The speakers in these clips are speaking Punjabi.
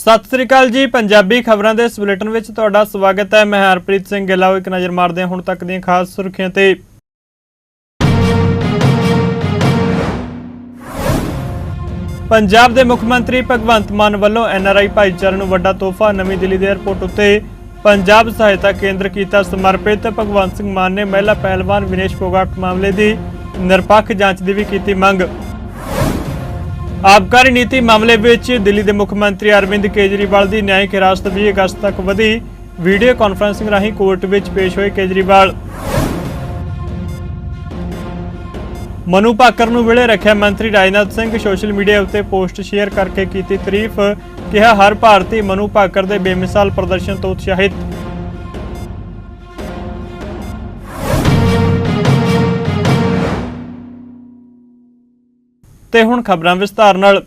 ਸਤਿ ਸ੍ਰੀ ਅਕਾਲ ਜੀ, ਪੰਜਾਬੀ ਖਬਰਾਂ ਦੇ ਇਸ ਬੁਲੇਟਿਨ ਵਿੱਚ ਤੁਹਾਡਾ ਸਵਾਗਤ ਹੈ। ਮੈਂ ਹਰਪ੍ਰੀਤ ਸਿੰਘ ਗਿੱਲਾ ਇੱਕ ਨਜ਼ਰ ਮਾਰਦੇ ਹਾਂ ਹੁਣ ਤੱਕ ਦੀਆਂ ਖਾਸ ਸੁਰਖੀਆਂ ਤੇ। ਪੰਜਾਬ ਦੇ ਮੁੱਖ ਮੰਤਰੀ ਭਗਵੰਤ ਮਾਨ ਵੱਲੋਂ ਐਨਆਰਆਈ ਭਾਈਚਾਰੇ ਨੂੰ ਵੱਡਾ ਤੋਹਫਾ ਨਵੀਂ ਦਿੱਲੀ ਦੇ 에ਅਰਪੋਰਟ ਉੱਤੇ ਪੰਜਾਬ ਸਹਾਇਤਾ ਕੇਂਦਰ ਕੀਤਾ ਸਮਰਪਿਤ। ਭਗਵੰਤ ਸਿੰਘ ਮਾਨ ਨੇ ਮਹਿਲਾ ਪਹਿਲਵਾਨ ਵਿਨੇਸ਼ ਫੋਗਾਟ ਮਾਮਲੇ ਦੀ ਨਿਰਪੱਖ ਜਾਂਚ ਦੀ ਵੀ ਕੀਤੀ ਮੰਗ। ਆਬਕਾਰੀ ਨੀਤੀ ਮਾਮਲੇ ਵਿੱਚ ਦਿੱਲੀ ਦੇ ਮੁੱਖ ਮੰਤਰੀ ਅਰਵਿੰਦ ਕੇਜਰੀਵਾਲ ਦੀ ਨਿਆਇਕ ਹਿਰਾਸਤ 20 ਅਗਸਤ ਤੱਕ ਵਧੀ। ਵੀਡੀਓ ਕਾਨਫਰੰਸਿੰਗ ਰਾਹੀਂ ਕੋਰਟ ਵਿੱਚ ਪੇਸ਼ ਹੋਏ ਕੇਜਰੀਵਾਲ। ਮਨੂ ਭਾਕਰ ਨੂੰ ਵੇਲੇ ਰੱਖਿਆ ਮੰਤਰੀ ਰਾਜਨਾਥ ਸਿੰਘ ਸੋਸ਼ਲ ਮੀਡੀਆ ਉੱਤੇ ਪੋਸਟ ਸ਼ੇਅਰ ਕਰਕੇ ਕੀਤੀ ਤਾਰੀਫ, ਕਿਹਾ ਹਰ ਭਾਰਤੀ ਮਨੂ ਭਾਕਰ ਦੇ ਬੇਮਿਸਾਲ ਪ੍ਰਦਰਸ਼ਨ ਤੋਂ ਉਤਸ਼ਾਹਿਤ। ਤੇ ਹੁਣ ਖਬਰਾਂ ਵਿਸਤਾਰ ਨਾਲ।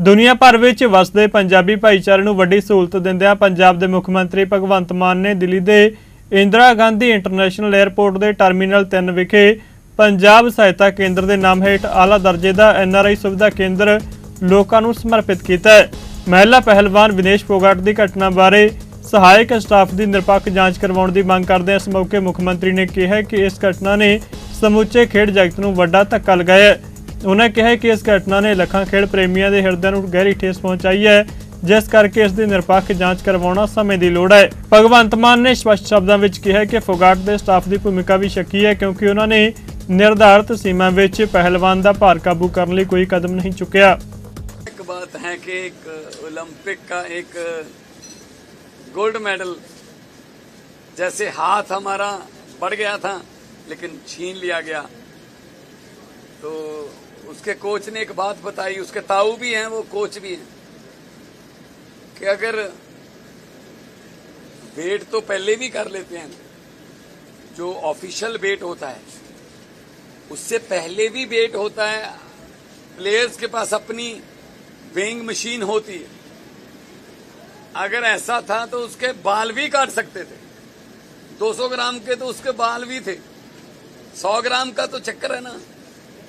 ਦੁਨੀਆ ਭਰ ਵਿੱਚ ਵਸਦੇ ਪੰਜਾਬੀ ਭਾਈਚਾਰੇ ਨੂੰ ਵੱਡੀ ਸਹੂਲਤ ਦਿੰਦਿਆਂ ਪੰਜਾਬ ਦੇ ਮੁੱਖ ਮੰਤਰੀ ਭਗਵੰਤ ਮਾਨ ਨੇ ਦਿੱਲੀ ਦੇ ਇੰਦਰਾ ਗਾਂਧੀ ਇੰਟਰਨੈਸ਼ਨਲ 에ਅਰਪੋਰਟ ਦੇ ਟਰਮੀਨਲ 3 ਵਿਖੇ ਪੰਜਾਬ ਸਹਾਇਤਾ ਕੇਂਦਰ ਦੇ ਨਾਮ ਹੇਠ ਆਲਾ ਦਰਜੇ ਦਾ ਐਨਆਰਆਈ ਸੁਵਿਧਾ ਕੇਂਦਰ ਲੋਕਾਂ ਨੂੰ ਸਮਰਪਿਤ ਕੀਤਾ ਹੈ। ਮਹਿਲਾ ਪਹਿਲਵਾਨ ਵਿਨੇਸ਼ ਫੋਗਾਟ ਦੀ ਘਟਨਾ ਬਾਰੇ ਸਹਾਇਕ ਸਟਾਫ ਦੀ ਨਿਰਪੱਖ ਜਾਂਚ ਕਰਵਾਉਣ ਦੀ ਮੰਗ ਕਰਦੇ ਇਸ ਮੌਕੇ ਮੁੱਖ ਮੰਤਰੀ ਨੇ ਕਿਹਾ ਕਿ ਇਸ ਘਟਨਾ ਨੇ ਸਮੁੱਚੇ ਖੇਡ ਜਗਤ ਨੂੰ ਵੱਡਾ ਧੱਕਾ ਲਗਾਇਆ ਹੈ। ਉਹਨਾਂ ਕਿਹਾ ਕਿ ਇਸ ਘਟਨਾ ਨੇ ਲੱਖਾਂ ਖੇਡ ਪ੍ਰੇਮੀਆਂ ਦੇ ਹਿਰਦਿਆਂ ਨੂੰ ਗਹਿਰੀ ਠੇਸ ਪਹੁੰਚਾਈ ਹੈ ਜਿਸ ਕਰਕੇ ਇਸ ਦੀ ਨਿਰਪੱਖ ਜਾਂਚ ਕਰਵਾਉਣਾ ਸਮੇਂ ਦੀ ਲੋੜ ਹੈ ਭਗਵੰਤ ਮਾਨ ਨੇ ਸਪਸ਼ਟ ਸ਼ਬਦਾਂ ਵਿੱਚ ਕਿਹਾ ਕਿ ਫੋਗਾਟ ਦੇ ਸਟਾਫ ਦੀ ਭੂਮਿਕਾ ਵੀ ਸ਼ੱਕੀ ਹੈ ਕਿਉਂਕਿ ਉਹਨਾਂ ਨੇ ਨਿਰਧਾਰਤ ਸੀਮਾ ਵਿੱਚ ਪਹਿਲਵਾਨ ਦਾ ਭਾਰ ਕਾਬੂ ਕਰਨ ਲਈ ਕੋਈ ਕਦਮ ਨਹੀਂ ਚੁੱਕਿਆ एक बात है कि एक ओलंपिक का एक गोल्ड मेडल जैसे हाथ हमारा बढ़ गया था लेकिन छीन लिया गया तो उसके कोच ने एक बात बताई, उसके ताऊ भी हैं, वो कोच भी हैं, कि अगर वेट तो पहले भी कर लेते हैं, जो ऑफिशियल वेट होता है, उससे पहले भी वेट होता है, प्लेयर्स के पास अपनी वेइंग मशीन होती है। अगर ऐसा था तो उसके बाल भी काट सकते थे। 200 ग्राम के तो उसके बाल भी थे। 100 ग्राम का तो चक्कर है ना।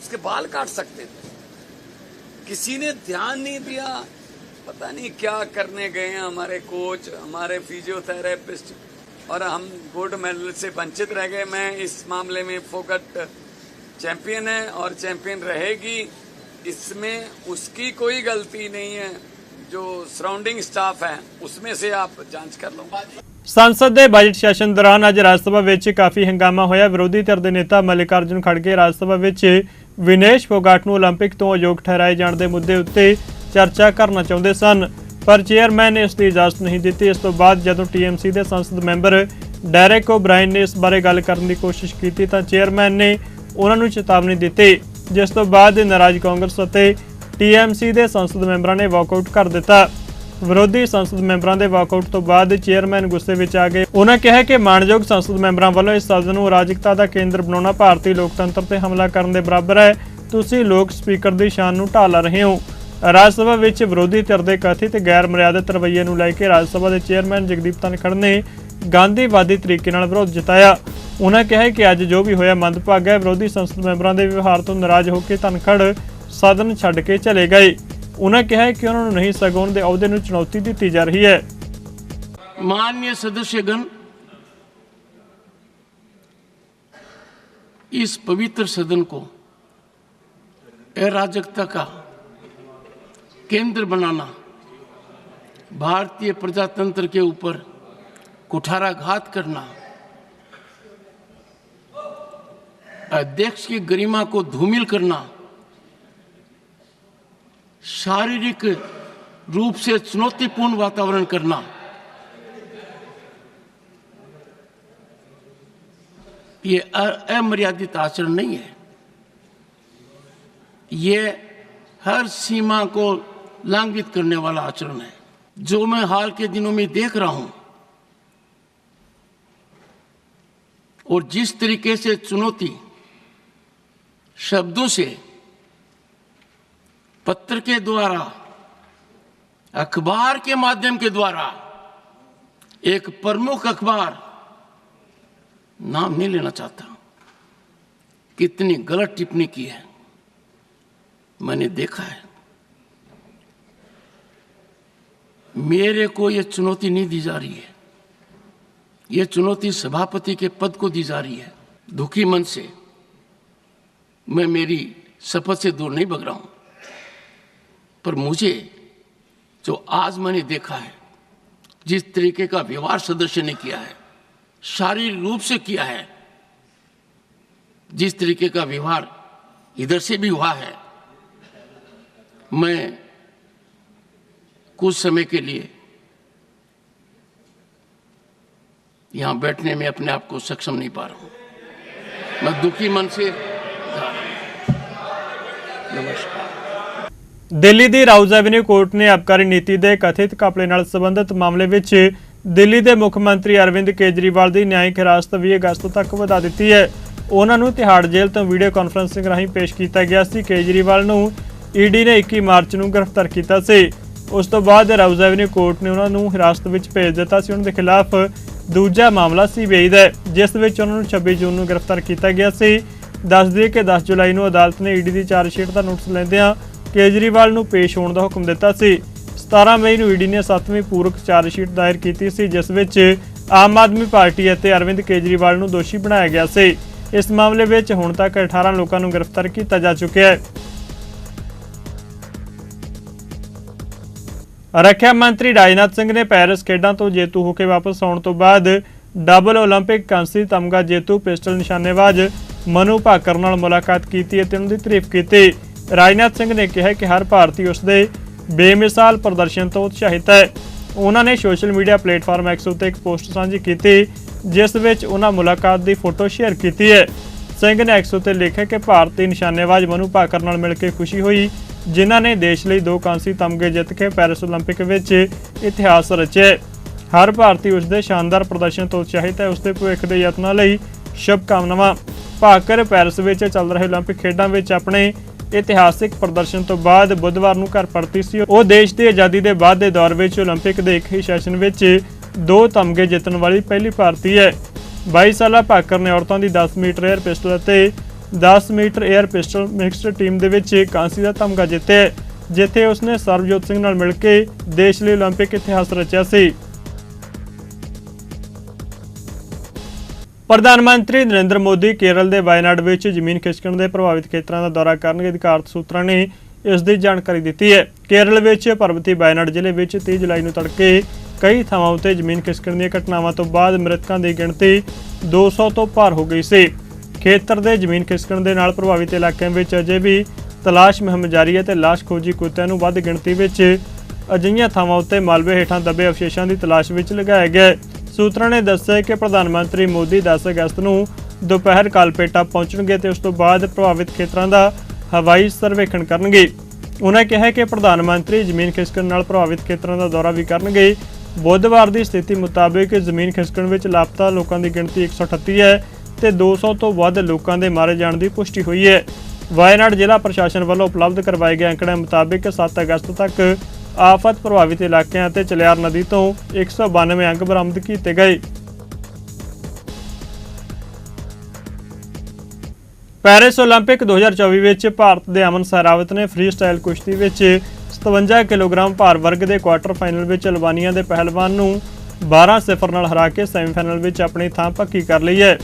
उसके बाल काट सकते थे किसी ने ध्यान नहीं दिया पता नहीं क्या करने गए हैं हमारे कोच हमारे फिजियोथेरेपिस्ट और हम गोल्ड मेडल से वंचित रह गए मैं इस मामले में फोकट चैंपियन है और चैंपियन रहेगी इसमें उसकी कोई गलती नहीं है जो सराउंडिंग स्टाफ है उसमें से आप जांच कर लो ਸੰਸਦ ਦੇ ਬਜਟ ਸੈਸ਼ਨ ਦੌਰਾਨ ਅੱਜ ਰਾਜ ਸਭਾ ਵਿੱਚ ਕਾਫੀ ਹੰਗਾਮਾ ਹੋਇਆ ਵਿਰੋਧੀ ਧਿਰ ਦੇ ਨੇਤਾ ਮਲਿਕਾਰਜੁਨ ਖੜਗੇ ਰਾਜ ਸਭਾ ਵਿੱਚ ਵਿਨੇਸ਼ ਫੋਗਾਟ ਨੂੰ 올림픽 ਤੋਂ ਅਯੋਗ ਠਹਿਰਾਏ ਜਾਣ ਦੇ ਮੁੱਦੇ ਉੱਤੇ ਚਰਚਾ ਕਰਨਾ ਚਾਹੁੰਦੇ ਸਨ ਪਰ ਚੇਅਰਮੈਨ ਨੇ ਇਸ ਦੀ ਇਜਾਜ਼ਤ ਨਹੀਂ ਦਿੱਤੀ ਇਸ ਤੋਂ ਬਾਅਦ ਜਦੋਂ ਟੀਐਮਸੀ ਦੇ ਸੰਸਦ ਮੈਂਬਰ ਡੈਰੇਕ ਓਬਰਾਇਨ ਨੇ ਇਸ ਬਾਰੇ ਗੱਲ ਕਰਨ ਦੀ ਕੋਸ਼ਿਸ਼ ਕੀਤੀ ਤਾਂ ਚੇਅਰਮੈਨ ਨੇ ਉਹਨਾਂ ਨੂੰ ਚੇਤਾਵਨੀ ਦਿੱਤੀ ਜਿਸ ਤੋਂ ਬਾਅਦ ਨਾਰਾਜ਼ ਕਾਂਗਰਸ ਅਤੇ ਟੀਐਮਸੀ ਦੇ ਸੰਸਦ ਮੈਂਬਰਾਂ ਨੇ ਵਾਕਆਊਟ ਕਰ ਦਿੱਤਾ ਵਿਰੋਧੀ ਸੰਸਦ ਮੈਂਬਰਾਂ ਦੇ ਵਾਕਆਊਟ ਤੋਂ ਬਾਅਦ ਚੇਅਰਮੈਨ ਗੁੱਸੇ ਵਿੱਚ ਆ ਗਏ। ਉਹਨਾਂ ਕਿਹਾ ਕਿ ਮਾਣਯੋਗ ਸੰਸਦ ਮੈਂਬਰਾਂ ਵੱਲੋਂ ਇਸ ਸਦਨ ਨੂੰ ਅਰਾਜਕਤਾ ਦਾ ਕੇਂਦਰ ਬਣਾਉਣਾ ਭਾਰਤੀ ਲੋਕਤੰਤਰ ਤੇ ਹਮਲਾ ਕਰਨ ਦੇ ਬਰਾਬਰ ਹੈ। ਤੁਸੀਂ ਲੋਕ ਸਪੀਕਰ ਦੀ ਸ਼ਾਨ ਨੂੰ ਢਾਲ ਰਹੇ ਹੋ। ਰਾਜ ਸਭਾ ਵਿੱਚ ਵਿਰੋਧੀ ਧਿਰ ਦੇ ਕਥਿਤ ਗੈਰ ਮਰਿਆਦਤ ਰਵੱਈਏ ਨੂੰ ਲੈ ਕੇ ਰਾਜ ਸਭਾ ਦੇ ਚੇਅਰਮੈਨ ਜਗਦੀਪ ਧਨਖੜ ਨੇ ਗਾਂਧੀਵਾਦੀ ਤਰੀਕੇ ਨਾਲ ਵਿਰੋਧ ਜਤਾਇਆ। ਉਹਨਾਂ ਕਿਹਾ ਕਿ ਅੱਜ ਜੋ ਵੀ ਹੋਇਆ ਮੰਦਭਾਗਾ ਹੈ। ਵਿਰੋਧੀ ਸੰਸਦ ਮੈਂਬਰਾਂ ਦੇ ਵਿਵਹਾਰ ਤੋਂ ਨਾਰਾਜ਼ ਹੋ ਕੇ ਧਨਖੜ ਸਦਨ ਛੱਡ ਕੇ ਚਲੇ ਗਏ। ਉਹਨਾਂ ਕਿਹਾ ਕਿ ਉਹਨਾਂ ਨੂੰ ਨਹੀਂ ਸਗੋਂ ਦੇ ਅਹੁਦੇ ਨੂੰ ਚੁਣੌਤੀ ਦਿੱਤੀ ਜਾ ਰਹੀ ਹੈ माननीय सदस्यगण इस पवित्र सदन को अराजकता का केंद्र बनाना भारतीय प्रजातंत्र के ऊपर कुठाराघात करना अध्यक्ष की गरिमा को धूमिल करना शारीरिक रूप से चुनौतीपूर्ण वातावरण करना। ये अमर्यादित आचरण नहीं है। ये हर सीमा को लांघित करने वाला आचरण है। जो मैं हाल के दिनों में देख रहा हूँ, और जिस तरीके से चुनौती शब्दों से पत्र के द्वारा, अखबार के माध्यम के द्वारा एक प्रमुख अखबार नाम नहीं लेना चाहता। कितनी गलत टिप्पणी की है। मैंने देखा है। मेरे को यह चुनौती नहीं दी जा रही है। यह चुनौती सभापति के पद को दी जा रही है। दुखी मन से मैं मेरी शपथ से दूर नहीं भग रहा हूँ। पर मुझे जो आज मैंने देखा है, जिस तरीके का व्यवहार सदस्य ने किया है, शारीरिक रूप से किया है, जिस तरीके का व्यवहार इधर से भी हुआ है, मैं कुछ समय के लिए यहाँ बैठने में अपने आप को सक्षम नहीं पा रहा हूँ। मैं दुखी मन से नमस्कार। ਦਿੱਲੀ ਦੀ ਰਾਊਜ਼ ਐਵਨਿਊ ਕੋਰਟ ਨੇ ਅਬਕਾਰੀ ਨੀਤੀ ਦੇ ਕਥਿਤ ਘਪਲੇ ਨਾਲ ਸੰਬੰਧਿਤ ਮਾਮਲੇ ਵਿੱਚ ਦਿੱਲੀ ਦੇ ਮੁੱਖ ਮੰਤਰੀ ਅਰਵਿੰਦ ਕੇਜਰੀਵਾਲ ਦੀ ਨਿਆਇਕ ਹਿਰਾਸਤ 20 ਅਗਸਤ ਤੱਕ ਵਧਾ ਦਿੱਤੀ ਹੈ। ਉਹਨਾਂ ਨੂੰ ਤਿਹਾੜ ਜੇਲ੍ਹ ਤੋਂ ਵੀਡੀਓ ਕਾਨਫਰੰਸਿੰਗ ਰਾਹੀਂ ਪੇਸ਼ ਕੀਤਾ ਗਿਆ ਸੀ। ਕੇਜਰੀਵਾਲ ਨੂੰ ਈਡੀ ਨੇ 21 ਮਾਰਚ ਨੂੰ ਗ੍ਰਿਫਤਾਰ ਕੀਤਾ ਸੀ। ਉਸ ਤੋਂ ਬਾਅਦ ਰਾਊਜ਼ ਐਵਨਿਊ ਕੋਰਟ ਨੇ ਉਹਨਾਂ ਨੂੰ ਹਿਰਾਸਤ ਵਿੱਚ ਭੇਜ ਦਿੱਤਾ ਸੀ। ਉਹਨਾਂ ਦੇ ਖਿਲਾਫ ਦੂਜਾ ਮਾਮਲਾ ਸੀਬੀਆਈ ਦਾ ਜਿਸ ਵਿੱਚ ਉਹਨਾਂ ਨੂੰ 26 ਜੂਨ ਨੂੰ ਗ੍ਰਿਫਤਾਰ ਕੀਤਾ ਗਿਆ ਸੀ। ਦੱਸ ਦਈਏ ਕਿ 10 ਜੁਲਾਈ ਨੂੰ ਅਦਾਲਤ ਨੇ ਈਡੀ ਦੀ ਚਾਰਜਸ਼ੀਟ ਦਾ ਨੋਟਿਸ ਲੈਂਦਿਆਂ ਕੇਜਰੀਵਾਲ ਨੂੰ ਪੇਸ਼ ਹੋਣ ਦਾ ਹੁਕਮ ਦਿੱਤਾ ਸੀ 17 ਮਈ ਨੂੰ ਈਡੀ ਨੇ 7ਵੀਂ ਪੂਰਕ ਚਾਰਜ ਸ਼ੀਟ ਦਾਇਰ ਕੀਤੀ ਸੀ ਜਿਸ ਵਿੱਚ ਆਮ ਆਦਮੀ ਪਾਰਟੀ ਅਤੇ ਅਰਵਿੰਦ ਕੇਜਰੀਵਾਲ ਨੂੰ ਦੋਸ਼ੀ ਬਣਾਇਆ ਗਿਆ ਸੀ ਇਸ ਮਾਮਲੇ ਵਿੱਚ ਹੁਣ ਤੱਕ 18 ਲੋਕਾਂ ਨੂੰ ਗ੍ਰਿਫਤਾਰ ਕੀਤਾ ਜਾ ਚੁੱਕਿਆ ਹੈ ਰੱਖਿਆ ਮੰਤਰੀ ਰਾਜਨਾਥ ਸਿੰਘ ਨੇ ਪੈਰਿਸ ਖੇਡਾਂ ਤੋਂ ਜੇਤੂ ਹੋ ਕੇ ਵਾਪਸ ਆਉਣ ਤੋਂ ਬਾਅਦ ਡਬਲ 올림픽 ਕਾਂਸੀ ਤਮਗਾ ਜੇਤੂ ਪਿਸਟਲ ਨਿਸ਼ਾਨੇਬਾਜ਼ ਮਨੂ ਭਾਕਰ ਨਾਲ ਮੁਲਾਕਾਤ ਕੀਤੀ ਅਤੇ ਉਹਨਾਂ ਦੀ ਤਾਰੀਫ ਕੀਤੀ ਰਾਜਨਾਥ ਸਿੰਘ ਨੇ ਕਿਹਾ ਕਿ ਹਰ ਭਾਰਤੀ ਉਸ ਦੇ ਬੇਮਿਸਾਲ ਪ੍ਰਦਰਸ਼ਨ ਤੋਂ ਉਤਸ਼ਾਹਿਤ ਹੈ ਉਹਨਾਂ ਨੇ ਸੋਸ਼ਲ ਮੀਡੀਆ ਪਲੇਟਫਾਰਮ ਐਕਸ ਉੱਤੇ ਇੱਕ ਪੋਸਟ ਸਾਂਝੀ ਕੀਤੀ ਜਿਸ ਵਿੱਚ ਉਹਨਾਂ ਮੁਲਾਕਾਤ ਦੀ ਫੋਟੋ ਸ਼ੇਅਰ ਕੀਤੀ ਹੈ ਸਿੰਘ ਨੇ ਐਕਸ ਉੱਤੇ ਲਿਖਿਆ ਕਿ ਭਾਰਤੀ ਨਿਸ਼ਾਨੇਬਾਜ਼ ਮਨੂ ਭਾਕਰ ਨਾਲ ਮਿਲ ਕੇ ਖੁਸ਼ੀ ਹੋਈ ਜਿਨ੍ਹਾਂ ਨੇ ਦੇਸ਼ ਲਈ ਦੋ ਕਾਂਸੀ ਤਮਗੇ ਜਿੱਤ ਕੇ ਪੈਰਿਸ 올림픽 ਵਿੱਚ ਇਤਿਹਾਸ ਰਚਿਆ ਹੈ। ਹਰ ਭਾਰਤੀ ਉਸ ਦੇ ਸ਼ਾਨਦਾਰ ਪ੍ਰਦਰਸ਼ਨ ਤੋਂ ਉਤਸ਼ਾਹਿਤ ਹੈ ਉਸ ਦੇ ਭਵਿੱਖ ਦੇ ਯਤਨਾਂ ਲਈ ਸ਼ੁਭ ਕਾਮਨਾਵਾਂ ਭਾਕਰ ਪੈਰਿਸ ਵਿੱਚ ਚੱਲ ਰਹੇ 올림픽 ਖੇਡਾਂ ਵਿੱਚ ਆਪਣੇ ਇਤਿਹਾਸਿਕ ਪ੍ਰਦਰਸ਼ਨ ਤੋਂ ਬਾਅਦ ਬੁੱਧਵਾਰ ਨੂੰ ਘਰ ਪਰਤੀ ਸੀ। ਉਹ ਦੇਸ਼ ਦੀ ਆਜ਼ਾਦੀ ਦੇ ਬਾਅਦ ਦੇ ਦੌਰ ਵਿੱਚ 올림픽 ਦੇ ਇੱਕ ਹੀ ਸੈਸ਼ਨ ਵਿੱਚ ਦੋ ਤਮਗੇ ਜਿੱਤਣ ਵਾਲੀ ਪਹਿਲੀ ਭਾਰਤੀ ਹੈ। 22 ਸਾਲਾ ਭਾਕਰ ਨੇ ਔਰਤਾਂ ਦੀ 10 ਮੀਟਰ 에ਅਰ ਪਿਸਟਲ ਅਤੇ 10 metre air pistol mixed team ਦੇ ਵਿੱਚ ਕਾਂਸੀ ਦਾ ਤਮਗਾ ਜਿੱਤਿਆ। ਜਿੱਥੇ ਉਸਨੇ ਸਰਬਜੋਤ ਸਿੰਘ ਨਾਲ ਮਿਲ ਕੇ ਦੇਸ਼ ਲਈ 올림픽 ਇਤਿਹਾਸ ਰਚਿਆ ਸੀ। ਪ੍ਰਧਾਨ ਮੰਤਰੀ ਨਰਿੰਦਰ ਮੋਦੀ ਕੇਰਲ ਦੇ ਵਾਇਨਾਡ ਵਿੱਚ ਜ਼ਮੀਨ ਖਿਸਕਣ ਦੇ ਪ੍ਰਭਾਵਿਤ ਖੇਤਰਾਂ ਦਾ ਦੌਰਾ ਕਰਨਗੇ, ਅਧਿਕਾਰਤ ਸੂਤਰਾਂ ਨੇ ਇਸ ਦੀ ਜਾਣਕਾਰੀ ਦਿੱਤੀ ਹੈ ਕੇਰਲ ਵਿੱਚ ਪਰਬਤੀ ਵਾਇਨਾਡ ਜ਼ਿਲ੍ਹੇ ਵਿੱਚ 30 ਜੁਲਾਈ ਨੂੰ ਤੜਕੇ ਕਈ ਥਾਵਾਂ ਉੱਤੇ ਜ਼ਮੀਨ ਖਿਸਕਣ ਦੀਆਂ ਘਟਨਾਵਾਂ ਤੋਂ ਬਾਅਦ ਮ੍ਰਿਤਕਾਂ ਦੀ ਗਿਣਤੀ 200 ਤੋਂ ਪਾਰ ਹੋ ਗਈ ਸੀ ਖੇਤਰ ਦੇ ਜ਼ਮੀਨ ਖਿਸਕਣ ਦੇ ਨਾਲ ਪ੍ਰਭਾਵਿਤ ਇਲਾਕਿਆਂ ਵਿੱਚ ਅਜੇ ਵੀ ਤਲਾਸ਼ ਮੁਹਿੰਮ ਜਾਰੀ ਹੈ ਤੇ ਲਾਸ਼ ਖੋਜੀ ਕੁੱਤਿਆਂ ਨੂੰ ਵੱਧ ਗਿਣਤੀ ਵਿੱਚ ਅਜਿਹੀਆਂ ਥਾਵਾਂ ਉੱਤੇ ਮਾਲਵੇ ਹੇਠਾਂ ਦਬੇ ਅਵਸ਼ੇਸ਼ਾਂ ਦੀ ਤਲਾਸ਼ ਵਿੱਚ ਲਗਾਇਆ ਗਿਆ ਹੈ। ਸੂਤਰਾਂ ਨੇ ਦੱਸਿਆ ਕਿ ਪ੍ਰਧਾਨ ਮੰਤਰੀ ਮੋਦੀ 10 ਅਗਸਤ ਨੂੰ ਦੁਪਹਿਰ ਕਾਲਪੇਟਾ ਪਹੁੰਚਣਗੇ ਤੇ ਉਸ ਤੋਂ ਬਾਅਦ ਪ੍ਰਭਾਵਿਤ ਖੇਤਰਾਂ ਦਾ ਹਵਾਈ ਸਰਵੇਖਣ ਕਰਨਗੇ। ਉਹਨਾਂ ਕਿਹਾ ਕਿ ਪ੍ਰਧਾਨ ਮੰਤਰੀ ਜ਼ਮੀਨ ਖਿਸਕਣ ਨਾਲ ਪ੍ਰਭਾਵਿਤ ਖੇਤਰਾਂ ਦਾ ਦੌਰਾ ਵੀ ਕਰਨਗੇ। ਬੁੱਧਵਾਰ ਦੀ ਸਥਿਤੀ ਮੁਤਾਬਕ ਜ਼ਮੀਨ ਖਿਸਕਣ ਵਿੱਚ ਲਾਪਤਾ ਲੋਕਾਂ ਦੀ ਗਿਣਤੀ 138 ਹੈ ਤੇ 200 ਤੋਂ ਵੱਧ ਲੋਕਾਂ ਦੇ ਮਾਰੇ ਜਾਣ ਦੀ ਪੁਸ਼ਟੀ ਹੋਈ ਹੈ। ਵਾਇਨਾਡ ਜ਼ਿਲ੍ਹਾ ਪ੍ਰਸ਼ਾਸਨ ਵੱਲੋਂ ਉਪਲਬਧ ਕਰਵਾਏ ਗਏ ਅੰਕੜਿਆਂ ਮੁਤਾਬਕ 7 ਅਗਸਤ ਤੱਕ ਆਫਤ ਪ੍ਰਭਾਵਿਤ ਇਲਾਕਿਆਂ ਅਤੇ ਚਲਿਆਰ ਨਦੀ ਤੋਂ 192 ਅੰਕ ਬਰਾਮਦ ਕੀਤੇ ਗਏ ਪੈਰਿਸ 올림픽 2024 ਵਿੱਚ ਭਾਰਤ ਦੇ ਅਮਨ ਸਹਿਰਾਵਤ ਨੇ ਫ੍ਰੀ ਸਟਾਈਲ ਕੁਸ਼ਤੀ ਵਿੱਚ 57 ਕਿਲੋਗ੍ਰਾਮ ਭਾਰ ਵਰਗ ਦੇ ਕੁਆਟਰ ਫਾਈਨਲ ਵਿੱਚ ਅਲਬਾਨੀਆ ਦੇ ਪਹਿਲਵਾਨ ਨੂੰ 12-0 ਨਾਲ ਹਰਾ ਕੇ ਸੈਮੀਫਾਈਨਲ ਵਿੱਚ ਆਪਣੀ ਥਾਂ ਪੱਕੀ ਕਰ ਲਈ ਹੈ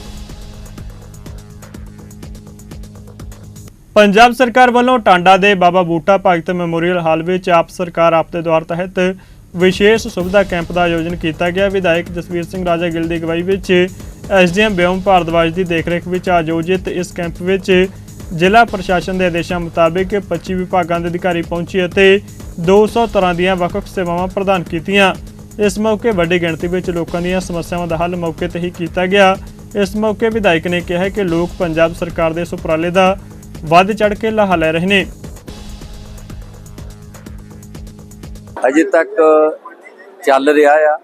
ਪੰਜਾਬ ਸਰਕਾਰ ਵੱਲੋਂ ਟਾਂਡਾ ਦੇ ਬਾਬਾ ਬੂਟਾ ਭਗਤ ਮੈਮੋਰੀਅਲ ਹਾਲ ਵਿੱਚ ਆਪ ਸਰਕਾਰ ਆਪ ਦੇ ਦੁਆਰ ਤਹਿਤ ਵਿਸ਼ੇਸ਼ ਸੁਵਿਧਾ ਕੈਂਪ ਦਾ ਆਯੋਜਨ ਕੀਤਾ ਗਿਆ। ਵਿਧਾਇਕ ਜਸਵੀਰ ਸਿੰਘ ਰਾਜਾ ਗਿੱਲ ਦੀ ਅਗਵਾਈ ਵਿੱਚ ਐਸਡੀਐਮ ਬਿਓਮ ਭਾਰਦਵਾਜ ਦੀ ਦੇਖਰੇਖ ਵਿੱਚ ਆਯੋਜਿਤ ਇਸ ਕੈਂਪ ਵਿੱਚ ਜ਼ਿਲ੍ਹਾ ਪ੍ਰਸ਼ਾਸਨ ਦੇ ਆਦੇਸ਼ਾਂ ਮੁਤਾਬਕ 25 ਵਿਭਾਗਾਂ ਦੇ ਅਧਿਕਾਰੀ ਪਹੁੰਚੇ ਅਤੇ 200 ਤਰ੍ਹਾਂ ਦੀਆਂ ਵੱਖ-ਵੱਖ ਸੇਵਾਵਾਂ ਪ੍ਰਦਾਨ ਕੀਤੀਆਂ। ਇਸ ਮੌਕੇ ਵੱਡੀ ਗਿਣਤੀ ਵਿੱਚ ਲੋਕਾਂ ਦੀਆਂ ਸਮੱਸਿਆਵਾਂ ਦਾ ਹੱਲ ਮੌਕੇ ਤੇ ਹੀ ਕੀਤਾ ਗਿਆ। ਇਸ ਮੌਕੇ ਵਿਧਾਇਕ ਨੇ ਕਿਹਾ ਕਿ ਲੋਕ ਪੰਜਾਬ ਸਰਕਾਰ ਦੇ ਇਸ ਉਪਰਾਲੇ ਦਾ ਵੱਧ ਚੜ ਕੇ ਲਾਹਾ ਲੈ ਰਹੇ ਨੇ। ਅਜੇ ਤੱਕ ਚੱਲ ਰਿਹਾ ਆ।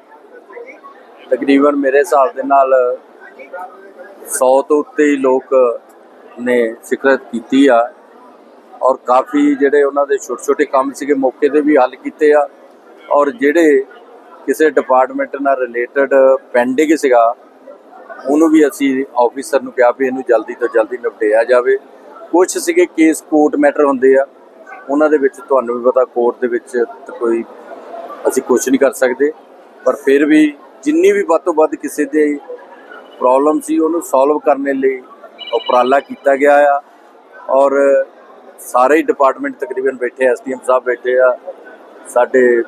ਤਕਰੀਬਨ ਮੇਰੇ ਹਿਸਾਬ ਦੇ ਨਾਲ 100 ਤੋਂ ਉੱਤੇ ਹੀ ਲੋਕ ਨੇ ਸ਼ਿਕਰਤ ਕੀਤੀ ਆ। ਔਰ ਕਾਫੀ ਜਿਹੜੇ ਉਹਨਾਂ ਦੇ ਛੋਟੇ ਛੋਟੇ ਕੰਮ ਸੀਗੇ ਮੌਕੇ ਤੇ ਵੀ ਹੱਲ ਕੀਤੇ ਆ। ਔਰ ਜਿਹੜੇ ਕਿਸੇ ਡਿਪਾਰਟਮੈਂਟ ਨਾਲ ਰਿਲੇਟਡ ਪੈਂਡਿੰਗ ਸੀਗਾ, ਉਹਨੂੰ ਵੀ ਅਸੀਂ ਆਫੀਸਰ ਨੂੰ ਕਿਹਾ ਵੀ ਇਹਨੂੰ ਜਲਦੀ ਤੋਂ ਜਲਦੀ ਨਿਪਟਿਆ ਜਾਵੇ। ਕੁਝ ਸੀਗੇ ਕੇਸ ਕੋਰਟ ਮੈਟਰ ਹੁੰਦੇ ਆ, ਉਹਨਾਂ ਦੇ ਵਿੱਚ ਤੁਹਾਨੂੰ ਵੀ ਪਤਾ ਕੋਰਟ ਦੇ ਵਿੱਚ ਕੋਈ ਅਸੀਂ ਕੁਝ ਨਹੀਂ ਕਰ ਸਕਦੇ, ਪਰ ਫਿਰ ਵੀ ਜਿੰਨੀ ਵੀ ਵੱਧ ਤੋਂ ਵੱਧ ਕਿਸੇ ਦੇ ਪ੍ਰੋਬਲਮ ਸੀ, ਉਹਨੂੰ ਸੋਲਵ ਕਰਨ ਲਈ ਉਪਰਾਲਾ ਕੀਤਾ ਗਿਆ ਆ। ਔਰ ਸਾਰੇ ਹੀ ਡਿਪਾਰਟਮੈਂਟ ਤਕਰੀਬਨ ਬੈਠੇ ਐਸਡੀਐਮ ਸਾਹਿਬ ਬੈਠੇ ਆ, ਸਾਡੇ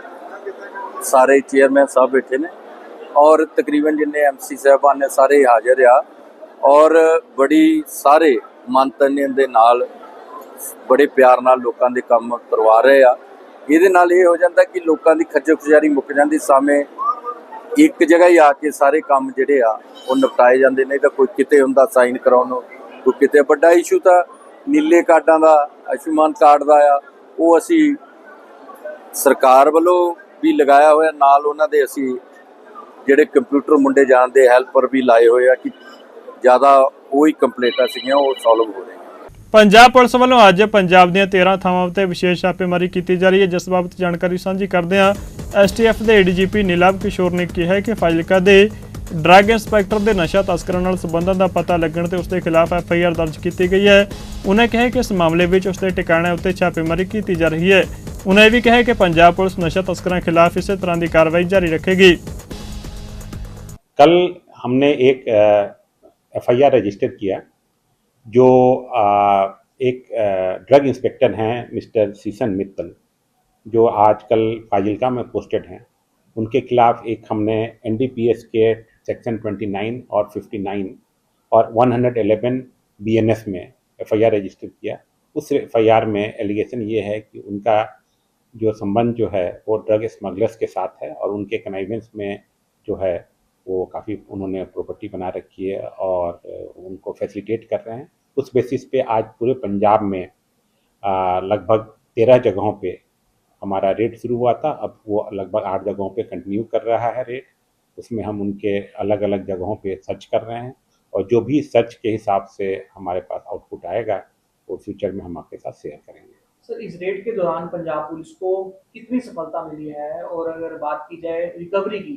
ਸਾਰੇ ਚੇਅਰਮੈਨ ਸਾਹਿਬ ਬੈਠੇ ਨੇ, ਔਰ ਤਕਰੀਬਨ ਜਿੰਨੇ ਐਮਸੀ ਸਾਹਿਬਾਨ ਨੇ ਸਾਰੇ ਹੀ ਹਾਜ਼ਰ ਆ। ਔਰ ਬੜੀ ਸਾਰੇ ਮੰਤਨ ਦੇ ਨਾਲ ਬੜੇ ਪਿਆਰ ਨਾਲ ਲੋਕਾਂ ਦੇ ਕੰਮ ਕਰਵਾ ਰਹੇ ਆ। ਇਹਦੇ ਨਾਲ ਇਹ ਹੋ ਜਾਂਦਾ ਕਿ ਲੋਕਾਂ ਦੀ ਖੱਜਲ ਖੁਜਾਰੀ ਮੁੱਕ ਜਾਂਦੀ ਸਾਵੇਂ ਇੱਕ ਜਗ੍ਹਾ ਹੀ ਆ ਕੇ ਸਾਰੇ ਕੰਮ ਜਿਹੜੇ ਆ, ਉਹ ਨਿਪਟਾਏ ਜਾਂਦੇ ਨਹੀਂ ਤਾਂ ਕੋਈ ਕਿਤੇ ਹੁੰਦਾ ਸਾਈਨ ਕਰਾਉਣ ਨੂੰ, ਕੋਈ ਕਿਤੇ। ਵੱਡਾ ਇਸ਼ੂ ਤਾਂ ਨੀਲੇ ਕਾਰਡਾਂ ਦਾ, ਆਯੁਸ਼ਮਾਨ ਕਾਰਡ ਦਾ ਆ। ਉਹ ਅਸੀਂ ਸਰਕਾਰ ਵੱਲੋਂ ਵੀ ਲਗਾਇਆ ਹੋਇਆ, ਨਾਲ ਉਹਨਾਂ ਦੇ ਅਸੀਂ ਜਿਹੜੇ ਕੰਪਿਊਟਰ ਮੁੰਡੇ ਜਾਣਦੇ, ਹੈਲਪਰ ਵੀ ਲਾਏ ਹੋਏ ਆ ਕਿ ਜ਼ਿਆਦਾ ਉਹ ਹੀ ਕੰਪਲੇਂਟਾਂ ਸੀਗੀਆਂ ਉਹ ਸੋਲਵ ਹੋ ਰਹੀਆਂ ਪੰਜਾਬ ਪੁਲਿਸ ਵੱਲੋਂ ਅੱਜ ਪੰਜਾਬ ਦੀਆਂ 13 ਥਾਵਾਂ ਉੱਤੇ ਵਿਸ਼ੇਸ਼ ਛਾਪੇਮਾਰੀ ਕੀਤੀ ਜਾ ਰਹੀ ਹੈ ਜਿਸ ਬਾਬਤ ਜਾਣਕਾਰੀ ਸਾਂਝੀ ਕਰਦੇ ਹਾਂ ਐਸਟੀਐਫ ਦੇ ਏਡੀਜੀਪੀ ਨੀਲਾਭ ਕਿਸ਼ੋਰ ਨੇ ਕਿਹਾ ਹੈ ਕਿ ਫਾਜ਼ਿਲਕਾ ਦੇ ਡਰੱਗ ਇੰਸਪੈਕਟਰ ਦੇ ਨਸ਼ਾ ਤਸਕਰਾਂ ਨਾਲ ਸੰਬੰਧਾਂ ਦਾ ਪਤਾ ਲੱਗਣ ਤੇ ਉਸ ਦੇ ਖਿਲਾਫ ਐਫਆਈਆਰ ਦਰਜ ਕੀਤੀ ਗਈ ਹੈ ਉਹਨਾਂ ਕਿਹਾ ਕਿ ਇਸ ਮਾਮਲੇ ਵਿੱਚ ਉਸ ਦੇ ਟਿਕਾਣੇ ਉੱਤੇ ਛਾਪੇਮਾਰੀ ਕੀਤੀ ਜਾ ਰਹੀ ਹੈ ਉਹਨਾਂ ਇਹ ਵੀ ਕਿਹਾ ਕਿ ਪੰਜਾਬ ਪੁਲਿਸ ਨਸ਼ਾ ਤਸਕਰਾਂ ਖਿਲਾਫ ਇਸੇ ਤਰ੍ਹਾਂ ਦੀ ਕਾਰਵਾਈ ਜਾਰੀ ਰੱਖੇਗੀ कल हमने एक एफ़ आई आर रजिस्टर किया जो अ, एक ड्रग इंस्पेक्टर हैं मिस्टर सीसन मित्तल जो आजकल फाजिलका में पोस्टेड हैं। उनके खिलाफ एक हमने एन डी पी एस के सेक्शन 29 और 59 और 111 बी एन एस में एफ़ आई आर रजिस्टर किया। उस एफ़ आई आर में एलिगेशन ये है कि उनका जो संबंध जो है वो ड्रग स्मगलर्स के साथ है और उनके कनाइवेंस में जो है वो काफ़ी उन्होंने प्रॉपर्टी बना रखी है और उनको फैसिलिटेट कर रहे हैं। उस बेसिस पे आज पूरे पंजाब में लगभग तेरह जगहों पे हमारा रेट शुरू हुआ था। अब वो लगभग आठ जगहों पे कंटिन्यू कर रहा है रेट उसमें हम उनके अलग अलग जगहों पे सर्च कर रहे हैं और जो भी सर्च के हिसाब से हमारे पास आउटपुट आएगा, वो फ्यूचर में हम आपके साथ शेयर करेंगे। सर, इस रेट के दौरान पंजाब पुलिस को कितनी सफलता मिली है? और अगर बात की जाए रिकवरी की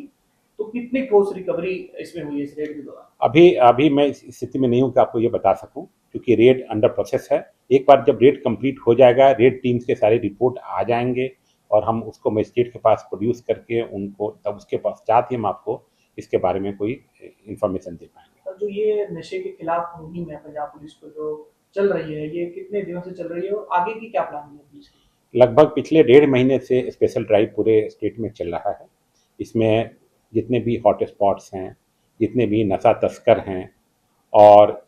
तो कितनी ठोस रिकवरी इसमें हुई है इस रेड के दौरान? अभी अभी मैं इस स्थिति में नहीं हूँ कि आपको ये बता सकूँ क्योंकि रेड अंडर प्रोसेस है। एक बार जब रेड कंप्लीट हो जाएगा रेड टीम्स के सारे रिपोर्ट आ जाएँगे और हम उसको मजिस्ट्रेट के पास प्रोड्यूस करके उनको तब उसके पश्चात ही हम आपको इसके बारे में कोई इंफॉर्मेशन दे पाएँगे। सर जो ये नशे के खिलाफ मुहिम है पंजाब पुलिस को जो चल रही है ये कितने दिनों से चल रही है और आगे की क्या प्लानिंग है पुलिस की? लगभग पिछले डेढ़ महीने से स्पेशल ड्राइव पूरे स्टेट में चल रहा है। इसमें जितने भी हॉट स्पॉट्स हैं, जितने भी नशा तस्कर हैं और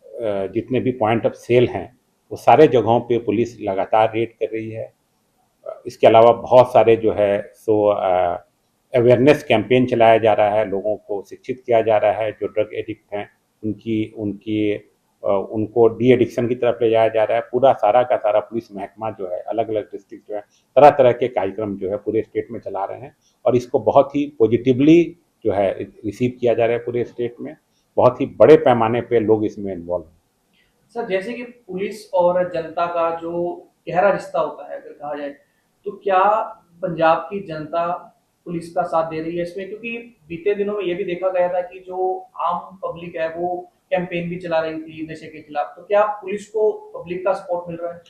जितने भी पॉइंट ऑफ़ सेल हैं, वो सारे जगहों पे पुलिस लगातार रेड कर रही है। इसके अलावा बहुत सारे जो है, सो अवेयरनेस कैंपेन चलाया जा रहा है, लोगों को शिक्षित किया जा रहा है, जो ड्रग एडिक्ट हैं, उनकी उनकी उनको डी एडिक्शन की तरफ़ ले जाया जा रहा है। पूरा सारा का सारा पुलिस महकमा जो है अलग अलग डिस्ट्रिक्ट जो है तरह तरह के कार्यक्रम जो है, पूरे स्टेट में चला रहे हैं और इसको बहुत ही पॉजिटिवली जो है रिसीव किया जा रहा है पूरे स्टेट में। बहुत ही बड़े पैमाने पे लोग इसमें इन्वॉल्व हैं। सर जैसे कि पुलिस और जनता का जो गहरा रिश्ता होता है अगर कहा जाए तो क्या पंजाब की जनता पुलिस का साथ दे रही है इसमें? क्योंकि बीते दिनों में ये भी देखा गया था कि जो आम पब्लिक है वो कैंपेन भी चला रही थी नशे के खिलाफ। तो क्या पुलिस को पब्लिक का सपोर्ट मिल रहा है?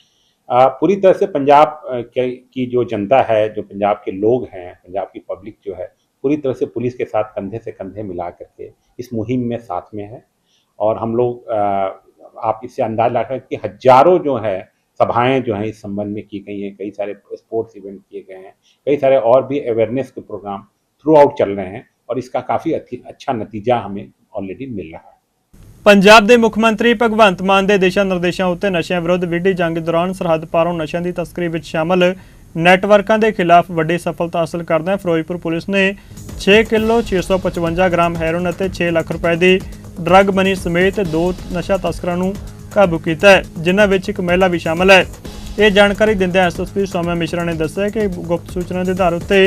आ, पूरी तरह से पंजाब की जो जनता है जो पंजाब के लोग हैं पंजाब की पब्लिक जो है पूरी तरह से पुलिस के साथ कंधे से कंधे मिला करके इस मुहिम में साथ में है और हम लोग अ, आप इससे अंदाज लगा सकते हैं कि हजारों जो है सभाएं जो हैं इस संबंध में की गई हैं कई सारे स्पोर्ट्स इवेंट किए गए हैं कई सारे और भी अवेयरनेस के प्रोग्राम थ्रू आउट चल रहे हैं और इसका काफ़ी अच्छा नतीजा हमें ऑलरेडी मिल रहा है ਪੰਜਾਬ ਦੇ ਮੁੱਖ ਮੰਤਰੀ ਭਗਵੰਤ ਮਾਨ ਦੇ ਦਿਸ਼ਾ ਨਿਰਦੇਸ਼ਾਂ ਉੱਤੇ ਨਸ਼ਿਆਂ ਵਿਰੁੱਧ ਵਿੱਢੀ ਜੰਗ ਦੌਰਾਨ ਸਰਹੱਦ ਪਾਰੋਂ ਨਸ਼ਿਆਂ ਦੀ ਤਸਕਰੀ ਵਿੱਚ ਸ਼ਾਮਲ ਨੈਟਵਰਕਾਂ ਦੇ ਖਿਲਾਫ ਵੱਡੀ ਸਫਲਤਾ ਹਾਸਲ ਕਰਦਿਆਂ ਫਿਰੋਜ਼ਪੁਰ ਪੁਲਿਸ ਨੇ 6 ਕਿਲੋ 655 ਗ੍ਰਾਮ ਹੈਰੋਇਨ ਅਤੇ 6 ਲੱਖ ਰੁਪਏ ਦੀ ਡਰੱਗ ਮਨੀ ਸਮੇਤ ਦੋ ਨਸ਼ਾ ਤਸਕਰਾਂ ਨੂੰ ਕਾਬੂ ਕੀਤਾ ਹੈ, ਜਿਨ੍ਹਾਂ ਵਿੱਚ ਇੱਕ ਮਹਿਲਾ ਵੀ ਸ਼ਾਮਲ ਹੈ। ਇਹ ਜਾਣਕਾਰੀ ਦਿੰਦਿਆਂ ਐਸਐਸਪੀ ਸੋਮਿਆ ਮਿਸ਼ਰਾ ਨੇ ਦੱਸਿਆ ਕਿ ਗੁਪਤ ਸੂਚਨਾ ਦੇ ਆਧਾਰ ਉੱਤੇ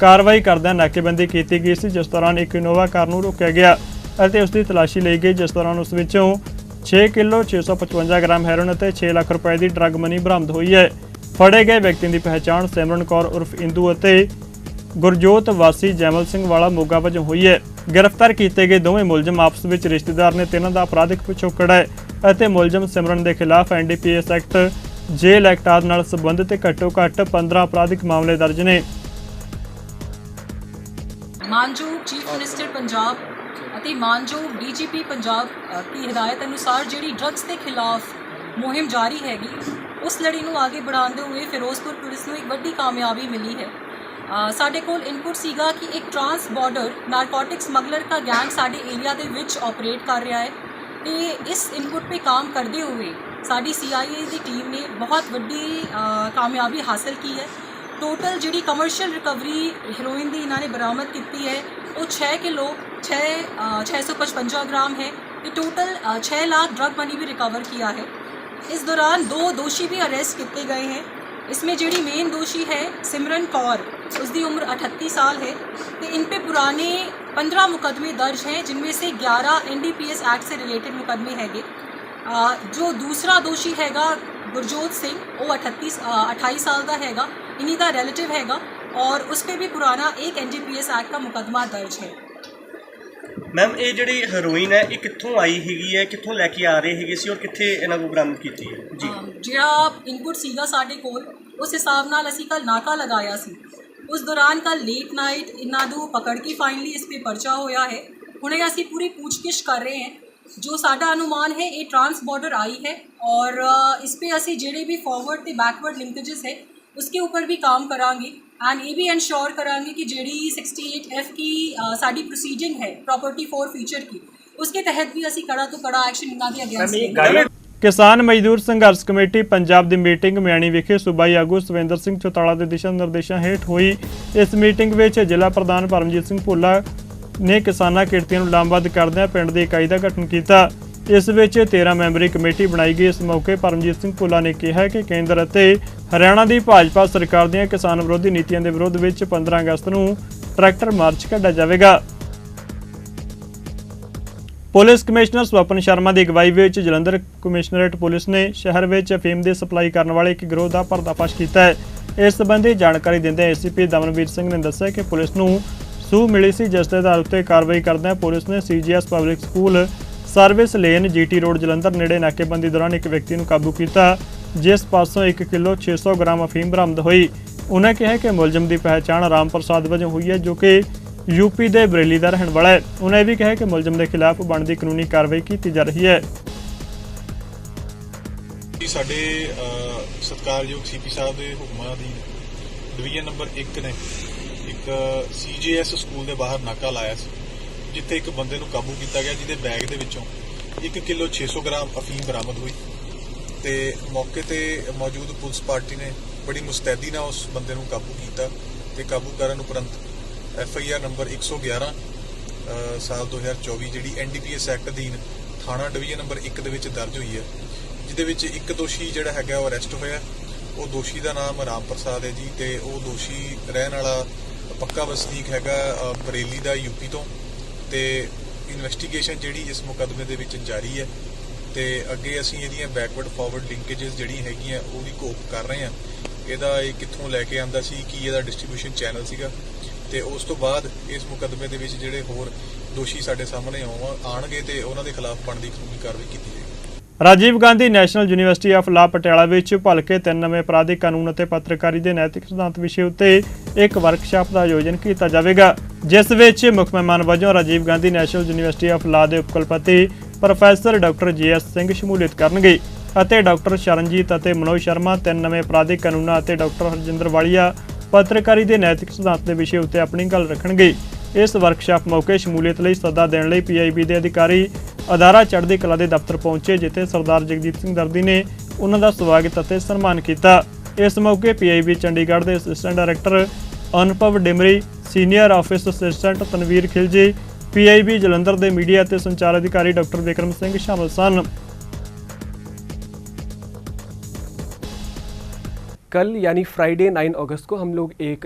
ਕਾਰਵਾਈ ਕਰਦਿਆਂ ਨਾਕੇਬੰਦੀ ਕੀਤੀ ਗਈ ਸੀ, ਜਿਸ ਦੌਰਾਨ ਇੱਕ ਇਨੋਵਾ ਕਾਰ ਨੂੰ ਰੋਕਿਆ ਗਿਆ ਅਤੇ ਉਸ ਦੀ ਤਲਾਸ਼ੀ ਲਈ ਗਈ, ਜਿਸ ਦੌਰਾਨ ਉਸ ਵਿੱਚੋਂ 6 ਕਿਲੋ 655 ਗ੍ਰਾਮ ਹੈਰੋਨ ਅਤੇ 6 ਲੱਖ ਰੁਪਏ ਦੀ ਡਰੱਗ ਮਨੀ ਬਰਾਮਦ ਹੋਈ ਹੈ। ਫੜੇ ਗਏ ਵਿਅਕਤੀਆਂ ਦੀ ਪਹਿਚਾਣ ਸਿਮਰਨ ਕੌਰ ਉਰਫ ਇੰਦੂ ਅਤੇ ਗੁਰਜੋਤ ਵਾਸੀ ਜੈਮਲ ਸਿੰਘ ਵਾਲਾ ਮੋਗਾ ਵਜੋਂ ਹੋਈ ਹੈ। ਗ੍ਰਿਫਤਾਰ ਕੀਤੇ ਗਏ ਦੋਵੇਂ ਮੁਲਜ਼ਮ ਆਪਸ ਵਿੱਚ ਰਿਸ਼ਤੇਦਾਰ ਨੇ ਤੇ ਇਹਨਾਂ ਦਾ ਅਪਰਾਧਿਕ ਪਿਛੋਕੜ ਹੈ ਅਤੇ ਮੁਲਜ਼ਮ ਸਿਮਰਨ ਦੇ ਖਿਲਾਫ ਐਨਡੀਪੀਐਸ ਐਕਟ ਜੇਲ ਐਕਟ ਆਦਿ ਨਾਲ ਸੰਬੰਧਿਤ ਘੱਟੋ ਘੱਟ 15 ਅਪਰਾਧਿਕ ਮਾਮਲੇ ਦਰਜ ਨੇ। ਮਾਨਯੋਗ ਚੀਫ ਮਿਨਿਸਟਰ ਪੰਜਾਬ ਅਤੇ ਮਾਨਯੋਗ ਡੀਜੀਪੀ ਪੰਜਾਬ ਅ, ਦੀ ਹਦਾਇਤ ਅਨੁਸਾਰ ਜਿਹੜੀ ਡਰੱਗਸ ਦੇ ਖਿਲਾਫ ਮੁਹਿੰਮ ਜਾਰੀ ਹੈਗੀ ਉਸ ਲੜੀ ਨੂੰ ਅੱਗੇ ਵਧਾਉਂਦੇ ਹੋਏ ਫਿਰੋਜ਼ਪੁਰ ਪੁਲਿਸ ਨੂੰ ਇੱਕ ਵੱਡੀ ਕਾਮਯਾਬੀ ਮਿਲੀ ਹੈ ਅ, ਸਾਡੇ ਕੋਲ ਇਨਪੁਟ ਸੀਗਾ ਕਿ ਇੱਕ ਟਰਾਂਸ ਬਾਰਡਰ ਨਾਰਕੋਟਿਕ ਸਮਗਲਰ ਦਾ ਗੈਂਗ ਸਾਡੇ ਏਰੀਆ ਦੇ ਵਿੱਚ ਆਪਰੇਟ ਕਰ ਰਿਹਾ ਹੈ ਤੇ ਇਸ ਇਨਪੁਟ ਤੇ ਕੰਮ ਕਰਦੇ ਹੋਏ ਸਾਡੀ CIA ਦੀ ਟੀਮ ਨੇ ਬਹੁਤ ਵੱਡੀ ਅ, ਕਾਮਯਾਬੀ ਹਾਸਲ ਕੀ ਹੈ ਟੋਟਲ ਜਿਹੜੀ ਕਮਰਸ਼ੀਅਲ ਰਿਕਵਰੀ ਹੈਰੋਇਨ ਦੀ ਇਹਨਾਂ ਨੇ ਬਰਾਮਦ ਕੀਤੀ ਹੈ ਉਹ 6 ਕਿਲੋ 6 655 ग्राम है ये टोटल अ, 6 लाख ड्रग मनी भी रिकवर किया है इस दौरान दो दोषी भी अरेस्ट किए गए हैं। इसमें जड़ी मेन दोषी है सिमरन कौर, उसकी उम्र अठत्ती साल है। तो इन पे पुराने पंद्रह मुकदमे दर्ज हैं, जिनमें से ग्यारह एन एक्ट से रिलेटेड मुकदमे हैगे जो दूसरा दोषी हैगा, गुरजोत सिंह, वो अठत्तीस अट्ठाईस साल का हैगा, इन्हीं का रिलेटिव हैगा, और उस पर भी पुराना एक एन एक्ट का मुकदमा दर्ज है। ਮੈਮ ਇਹ ਜਿਹੜੀ ਹੈਰੋਇਨ ਹੈ, ਇਹ ਕਿੱਥੋਂ ਆਈ ਹੈਗੀ ਹੈ? ਕਿੱਥੋਂ ਲੈ ਕੇ ਆ ਰਹੇ ਹੈਗੇ ਸੀ ਔਰ ਕਿੱਥੇ ਇਹਨਾਂ ਨੂੰ ਬਰਾਮਦ ਕੀਤੀ ਹੈ? ਜੀ। ਜਿਹੜਾ ਇਨਪੁਟ ਸੀਗਾ ਸਾਡੇ ਕੋਲ, ਉਸ ਹਿਸਾਬ ਨਾਲ ਅਸੀਂ ਕੱਲ ਨਾਕਾ ਲਗਾਇਆ ਸੀ। ਉਸ ਦੌਰਾਨ ਕੱਲ ਲੇਟ ਨਾਈਟ ਇਹਨਾਂ ਨੂੰ ਪਕੜ ਕੇ ਫਾਈਨਲੀ ਇਸ 'ਤੇ ਪਰਚਾ ਹੋਇਆ ਹੈ। ਹੁਣੇ ਅਸੀਂ ਪੂਰੀ ਪੁੱਛਗਿਛ ਕਰ ਰਹੇ ਹਾਂ। ਜੋ ਸਾਡਾ ਅਨੁਮਾਨ ਹੈ, ਇਹ ਟ੍ਰਾਂਸ ਬਾਰਡਰ ਆਈ ਹੈ ਔਰ ਇਸ 'ਤੇ ਅਸੀਂ ਜਿਹੜੇ ਵੀ ਫਾਰਵਰਡ ਤੇ ਬੈਕਵਰਡ ਲਿੰਕੇजेस ਹੈ, ਉਸਕੇ ਉੱਪਰ ਵੀ ਕੰਮ ਕਰਾਂਗੇ। ਐਂਡ ਇਹ ਵੀ ਇਨਸ਼ੋਰ ਕਰਾਂਗੇ ਕਿ ਜਿਹੜੀ 68F ਕੀ ਸਾਡੀ ਪ੍ਰੋਸੀਜਿੰਗ ਹੈ ਪ੍ਰੋਪਰਟੀ ਫੋਰ ਫਿਊਚਰ ਕੀ ਉਸਕੇ ਤਹਿਤ ਵੀ ਅਸੀਂ ਕੜਾ ਤੋਂ ਕੜਾ ਐਕਸ਼ਨ ਇਹਨਾਂ ਦੇ ਅਗੇਂਸਟ ਕਿਸਾਨ ਮਜ਼ਦੂਰ ਸੰਘਰਸ਼ ਕਮੇਟੀ ਪੰਜਾਬ ਦੀ ਮੀਟਿੰਗ ਮਿਆਣੀ ਵਿਖੇ ਸੂਬਾਈ ਆਗੂ ਸੁਵਿੰਦਰ ਸਿੰਘ ਚੋਤਾਲਾ ਦੇ ਦਿਸ਼ਾ ਨਿਰਦੇਸ਼ਾਂ ਹੇਠ ਹੋਈ। ਇਸ ਮੀਟਿੰਗ ਵਿੱਚ ਜ਼ਿਲ੍ਹਾ ਪ੍ਰਧਾਨ ਪਰਮਜੀਤ ਸਿੰਘ ਭੋਲਾ ਨੇ ਕਿਸਾਨਾਂ ਕਿਰਤੀਆਂ ਨੂੰ ਲਾਮਬੱਧ ਕਰਦਿਆਂ ਪਿੰਡ ਦੀ ਇਕਾਈ ਦਾ ਗਠਨ ਕੀਤਾ। ਇਸ ਵਿੱਚ 13 ਮੈਂਬਰੀ ਕਮੇਟੀ ਬਣਾਈ ਗਈ। ਇਸ ਮੌਕੇ ਪਰਮਜੀਤ ਸਿੰਘ ਭੁੱਲਾ ਨੇ ਕਿਹਾ ਕਿ ਕੇਂਦਰ ਅਤੇ ਹਰਿਆਣਾ ਦੀ ਭਾਜਪਾ ਸਰਕਾਰ ਦੀਆਂ ਕਿਸਾਨ ਵਿਰੋਧੀ ਨੀਤੀਆਂ ਦੇ ਵਿਰੋਧ ਵਿੱਚ 15 ਅਗਸਤ ਨੂੰ ਟਰੈਕਟਰ ਮਾਰਚ ਕੱਢਿਆ ਜਾਵੇਗਾ। ਪੁਲਿਸ ਕਮਿਸ਼ਨਰ ਸਵਪਨ ਸ਼ਰਮਾ ਦੀ ਅਗਵਾਈ ਵਿੱਚ ਜਲੰਧਰ ਕਮਿਸ਼ਨਰੇਟ ਪੁਲਿਸ ਨੇ ਸ਼ਹਿਰ ਵਿੱਚ ਅਫੀਮ ਦੀ ਸਪਲਾਈ ਕਰਨ ਵਾਲੇ ਇੱਕ ਗਿਰੋਹ ਦਾ ਪਰਦਾਫਾਸ਼ ਕੀਤਾ ਹੈ। ਇਸ ਸੰਬੰਧੀ ਜਾਣਕਾਰੀ ਦਿੰਦਿਆਂ ਏਸੀਪੀ ਦਮਨਵੀਰ ਸਿੰਘ ਨੇ ਦੱਸਿਆ ਕਿ ਪੁਲਿਸ ਨੂੰ ਸੂਹ ਮਿਲੀ ਸੀ। ਜਿਸ ਦੇ ਆਧਾਰ ਉੱਤੇ ਕਾਰਵਾਈ ਕਰਦਿਆਂ ਪੁਲਿਸ ਨੇ CGS public school service lane GT road Jalandhar ਨੇੜੇ ਨਾਕੇਬੰਦੀ ਦੌਰਾਨ ਇੱਕ ਵਿਅਕਤੀ ਨੂੰ ਕਾਬੂ ਕੀਤਾ ਜਿਸ ਪਾਸੋਂ 1 ਕਿਲੋ 600 ਗ੍ਰਾਮ ਅਫੀਮ ਬਰਾਮਦ ਹੋਈ। ਉਹਨਾਂ ਕਿਹਾ ਕਿ ਮੁਲਜ਼ਮ ਦੀ ਪਹਿਚਾਣ ਰਾਮ ਪ੍ਰਸਾਦ ਵਜੋਂ ਹੋਈ ਹੈ ਜੋ ਕਿ ਯੂਪੀ ਦੇ ਬਰੇਲੀ ਦਾ ਰਹਿਣ ਵਾਲਾ ਹੈ। ਉਹਨਾਂ ਇਹ ਵੀ ਕਿਹਾ ਕਿ ਮੁਲਜ਼ਮ ਦੇ ਖਿਲਾਫ ਬਣਦੀ ਕਾਨੂੰਨੀ ਕਾਰਵਾਈ ਕੀਤੀ ਜਾ ਰਹੀ ਹੈ। ਸਾਡੇ ਅ, ਸੀਪੀ ਸਾਹਿਬ ਦੇ ਹੁਕਮਾਂ ਦੀ ਡਿਵੀਜ਼ਨ ਨੰਬਰ 1 ਨੇ ਇੱਕ ਸੀਜੀਐਸ ਸਕੂਲ ਦੇ ਬਾਹਰ ਨਾਕਾ ਲਾਇਆ ਸੀ। ਜਿੱਥੇ ਇੱਕ ਬੰਦੇ ਨੂੰ ਕਾਬੂ ਕੀਤਾ ਗਿਆ ਜਿਹਦੇ ਬੈਗ ਦੇ ਵਿੱਚੋਂ 1 ਕਿਲੋ 600 ਗ੍ਰਾਮ ਅਫੀਮ ਬਰਾਮਦ ਹੋਈ ਤੇ ਮੌਕੇ ਤੇ ਮੌਜੂਦ ਪੁਲਿਸ ਪਾਰਟੀ ਨੇ ਬੜੀ ਮੁਸਤੈਦੀ ਨਾਲ ਉਸ ਬੰਦੇ ਨੂੰ ਕਾਬੂ ਕੀਤਾ ਤੇ ਕਾਬੂ ਕਰਨ ਉਪਰੰਤ ਐਫ ਆਈ ਆਰ ਨੰਬਰ 111 ਅ, ਸਾਲ 2024 ਜਿਹੜੀ ਐਨਡੀਪੀਐਸ ਐਕਟ ਅਧੀਨ ਥਾਣਾ ਡਿਵੀਜ਼ਨ ਨੰਬਰ 1 ਦੇ ਵਿੱਚ ਦਰਜ ਹੋਈ ਹੈ ਜਿਹਦੇ ਵਿੱਚ ਇੱਕ ਦੋਸ਼ੀ ਜਿਹੜਾ ਹੈਗਾ ਉਹ ਅਰੈਸਟ ਹੋਇਆ। ਉਹ ਦੋਸ਼ੀ ਦਾ ਨਾਮ ਰਾਮ ਪ੍ਰਸਾਦ ਹੈ ਜੀ ਤੇ ਉਹ ਦੋਸ਼ੀ ਰਹਿਣ ਵਾਲਾ ਪੱਕਾ ਵਸਨੀਕ ਹੈਗਾ ਬਰੇਲੀ ਦਾ ਯੂਪੀ ਤੋਂ। ਤੇ ਇਨਵੈਸਟੀਗੇਸ਼ਨ ਜਿਹੜੀ ਇਸ ਮੁਕੱਦਮੇ ਦੇ ਵਿੱਚ ਜਾਰੀ ਹੈ ਤੇ ਅੱਗੇ ਅਸੀਂ ਇਹਦੀਆਂ ਬੈਕਵਰਡ ਫਾਰਵਰਡ ਲਿੰਕੇजेस ਜਿਹੜੀਆਂ ਹੈਗੀਆਂ ਉਹਦੀ ਘੋਖ ਕਰ ਰਹੇ ਹਾਂ। ਇਹਦਾ ਇਹ ਕਿੱਥੋਂ ਲੈ ਕੇ ਆਂਦਾ ਸੀ, ਕੀ ਇਹਦਾ ਡਿਸਟ੍ਰੀਬਿਊਸ਼ਨ ਚੈਨਲ ਸੀਗਾ? ਤੇ ਉਸ ਤੋਂ ਬਾਅਦ ਇਸ ਮੁਕੱਦਮੇ ਦੇ ਵਿੱਚ ਜਿਹੜੇ ਹੋਰ ਦੋਸ਼ੀ ਸਾਡੇ ਸਾਹਮਣੇ ਆਉਣ- ਆਉਣਗੇ ਤੇ ਉਹਨਾਂ ਦੇ ਖਿਲਾਫ ਬਣਦੀ ਕਾਨੂੰਨੀ ਕਾਰਵਾਈ ਕੀਤੀ ਜਾਏਗੀ। Rajiv Gandhi national university of law Patiala ਵਿੱਚ ਭਲਕੇ ਤਿੰਨ ਨਵੇਂ ਅਪਰਾਧਿਕ ਕਾਨੂੰਨ ਅਤੇ ਪੱਤਰਕਾਰੀ ਦੇ ਨੈਤਿਕ ਸਿਧਾਂਤ ਵਿਸ਼ੇ ਉੱਤੇ ਇੱਕ ਵਰਕਸ਼ਾਪ ਦਾ ਆਯੋਜਨ ਕੀਤਾ ਜਾਵੇਗਾ, ਜਿਸ ਵਿੱਚ ਮੁੱਖ ਮਹਿਮਾਨ ਵਜੋਂ Rajiv Gandhi national university of law ਦੇ ਉਪਕੁਲਪਤੀ ਪ੍ਰੋਫੈਸਰ ਡਾਕਟਰ ਜੀਐਸ ਸਿੰਘ ਸ਼ਮੂਲੀਅਤ ਕਰਨਗੇ ਅਤੇ ਡਾਕਟਰ ਸ਼ਰਨਜੀਤ ਅਤੇ ਮਨੋਜ ਸ਼ਰਮਾ ਤਿੰਨ ਨਵੇਂ ਅਪਰਾਧਿਕ ਕਾਨੂੰਨਾਂ ਅਤੇ ਡਾਕਟਰ ਹਰਜਿੰਦਰ ਵਾਲੀਆ ਪੱਤਰਕਾਰੀ ਦੇ ਨੈਤਿਕ ਸਿਧਾਂਤ ਦੇ ਵਿਸ਼ੇ ਉੱਤੇ ਆਪਣੀ ਗੱਲ ਰੱਖਣਗੇ। ਇਸ ਵਰਕਸ਼ਾਪ ਮੌਕੇ ਸ਼ਮੂਲੀਅਤ ਲਈ ਸੱਦਾ ਦੇਣ ਲਈ ਪੀਆਈਬੀ ਦੇ ਅਧਿਕਾਰੀ ਅਦਾਰਾ ਚੜ੍ਹਦੀ ਕਲਾ ਦੇ ਦਫ਼ਤਰ ਪਹੁੰਚੇ ਜਿੱਥੇ ਸਰਦਾਰ ਜਗਦੀਪ ਸਿੰਘ ਦਰਦੀ ਨੇ ਉਹਨਾਂ ਦਾ ਸਵਾਗਤ ਅਤੇ ਸਨਮਾਨ ਕੀਤਾ ਇਸ ਮੌਕੇ ਪੀਆਈਬੀ ਚੰਡੀਗੜ੍ਹ ਦੇ assistant director Anubhav Dimri senior office assistant Tanveer Khilji PIB Jalandhar ਦੇ ਮੀਡੀਆ ਅਤੇ ਸੰਚਾਰ ਅਧਿਕਾਰੀ ਡਾਕਟਰ ਵਿਕਰਮ ਸਿੰਘ ਸ਼ਾਮਲ ਸਨ कल यानी फ्राइडे 9 अगस्त को हम लोग एक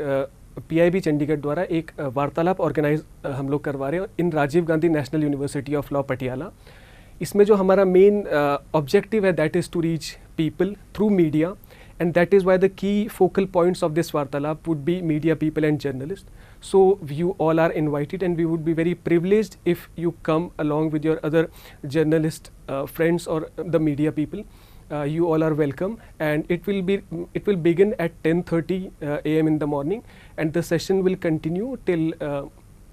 पीआईबी चंडीगढ़ द्वारा एक अ, वार्तालाप ऑर्गेनाइज अ, हम लोग करवा रहे हैं in Rajiv Gandhi national university of law Patiala इसमें जो हमारा मेन ऑब्जेक्टिव है that is to reach people through media and that is why the key focal points of this Vartalap would be media people and journalist so you all are invited and we would be very privileged if you come along with your other journalist uh, friends or the media people Uh, you all are welcome and it will be it will begin at 10:30 uh, am in the morning and the session will continue till uh,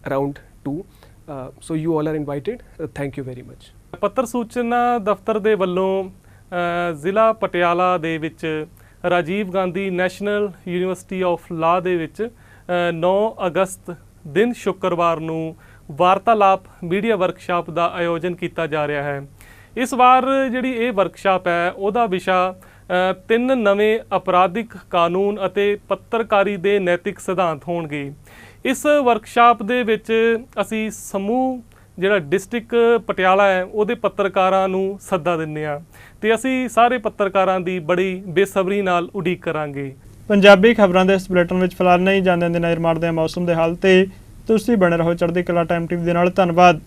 around 2. Uh, so you all are invited. Uh, thank you very much. ਪੱਤਰ ਸੂਚਨਾ ਦਫ਼ਤਰ ਦੇ ਵੱਲੋਂ ਅ, ਜ਼ਿਲ੍ਹਾ ਪਟਿਆਲਾ ਦੇ ਵਿੱਚ Rajiv Gandhi national university of law ਦੇ ਵਿੱਚ ਅ, 9 ਅਗਸਤ ਦਿਨ ਸ਼ੁੱਕਰਵਾਰ ਨੂੰ ਵਾਰਤਾਲਾਪ ਮੀਡੀਆ ਵਰਕਸ਼ਾਪ ਦਾ ਆਯੋਜਨ ਕੀਤਾ ਜਾ ਰਿਹਾ ਹੈ ਇਸ ਵਾਰ ਜਿਹੜੀ ਇਹ ਵਰਕਸ਼ਾਪ ਹੈ, ਉਹਦਾ ਵਿਸ਼ਾ ਤਿੰਨ ਨਵੇਂ ਅਪਰਾਧਿਕ ਕਾਨੂੰਨ ਅਤੇ ਪੱਤਰਕਾਰੀ ਦੇ ਨੈਤਿਕ ਸਿਧਾਂਤ ਹੋਣਗੇ। ਇਸ ਵਰਕਸ਼ਾਪ ਦੇ ਵਿੱਚ ਅਸੀਂ ਸਮੂਹ, ਜਿਹੜਾ ਡਿਸਟ੍ਰਿਕਟ ਪਟਿਆਲਾ ਹੈ, ਉਹਦੇ ਪੱਤਰਕਾਰਾਂ ਨੂੰ ਸੱਦਾ ਦਿੰਨੇ ਆ ਤੇ ਅਸੀਂ ਸਾਰੇ ਪੱਤਰਕਾਰਾਂ ਦੀ ਬੜੀ ਬੇਸਬਰੀ ਨਾਲ ਉਡੀਕ ਕਰਾਂਗੇ। ਪੰਜਾਬੀ ਖਬਰਾਂ ਦੇ ਇਸ ਬੁਲੇਟਿਨ ਵਿੱਚ ਫਿਲਹਾਲ ਨਹੀਂ ਜਾਂਦੇ ਦੇ ਨਜ਼ਰ ਮਾਰਦੇ ਹਾਂ ਮੌਸਮ ਦੇ ਹਾਲ ਤੇ। ਤੁਸੀਂ ਬਣੇ ਰਹੋ ਚੜ੍ਹਦੀ ਕਲਾ ਟਾਈਮ ਟੀਵੀ ਦੇ ਨਾਲ, ਧੰਨਵਾਦ।